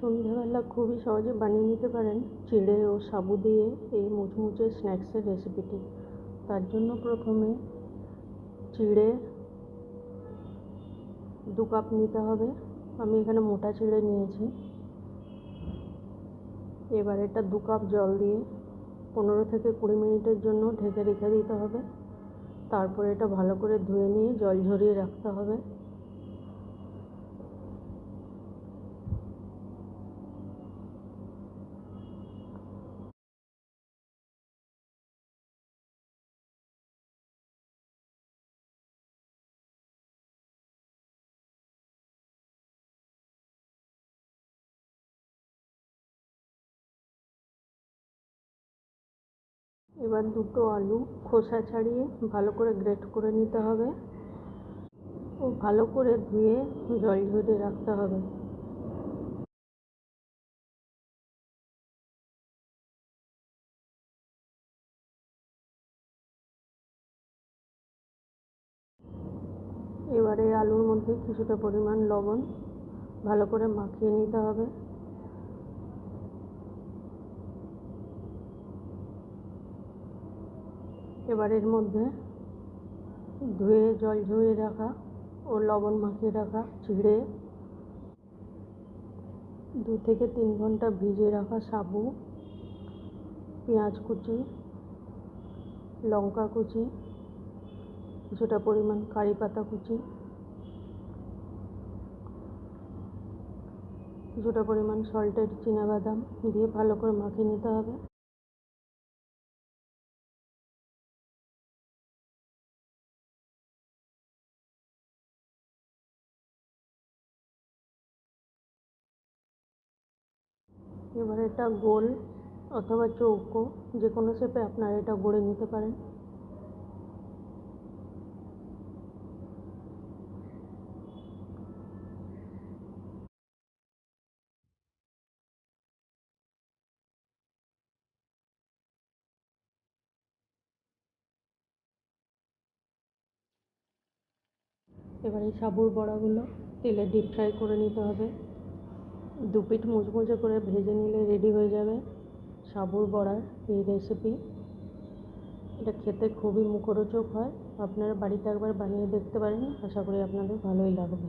সন্ধেবেলা খুবই সহজে বানিয়ে নিতে পারেন চিড়ে ও সাবু দিয়ে এই মুচমুচে স্ন্যাক্সের রেসিপিটি তার জন্য প্রথমে চিড়ে দু কাপ নিতে হবে। আমি এখানে মোটা চিড়ে নিয়েছি। এবার এটা দু কাপ জল দিয়ে পনেরো থেকে কুড়ি মিনিটের জন্য ঢেকে রেখে দিতে হবে। তারপরে এটা ভালো করে ধুয়ে নিয়ে জল ঝরিয়ে রাখতে হবে। এবার দুটো আলু খোসা ছাড়িয়ে ভালো করে গ্রেট করে নিতে হবে। ও ভালো করে ধুয়ে জল ঝরিয়ে রাখতে হবে। এবারে আলুর মধ্যে কিছুটা পরিমাণ লবণ ভালো করে মাখিয়ে নিতে হবে। এবার এর মধ্যে ধুয়ে জল ঝরিয়ে রাখা ও লবণ মাখিয়ে রাখা চিড়ে দু থেকে তিন ঘণ্টা ভিজিয়ে রাখা সাবু, পেঁয়াজ কুচি, লঙ্কা কুচি, কিছুটা পরিমাণ কারি পাতা কুচি, কিছুটা পরিমাণ সল্টেড বাদাম দিয়ে ভালো করে মাখিয়ে নিতে হবে। এবার এটা গোল অথবা চৌকো যে কোনো শেপে আপনারা এটা গড়ে নিতে পারেন। এবার এই সাবুর বড়াগুলো তেলে ডিপ ফ্রাই করে নিতে হবে। দু পিঠ মুচমুচে করে ভেজে নিলে রেডি হয়ে যাবে। সাবুর বড়ার এই রেসিপি এটা খেতে খুবই মুখরোচক হয়। আপনারা বাড়িতে একবার বানিয়ে দেখতে পারেন। আশা করি আপনাদের ভালোই লাগবে।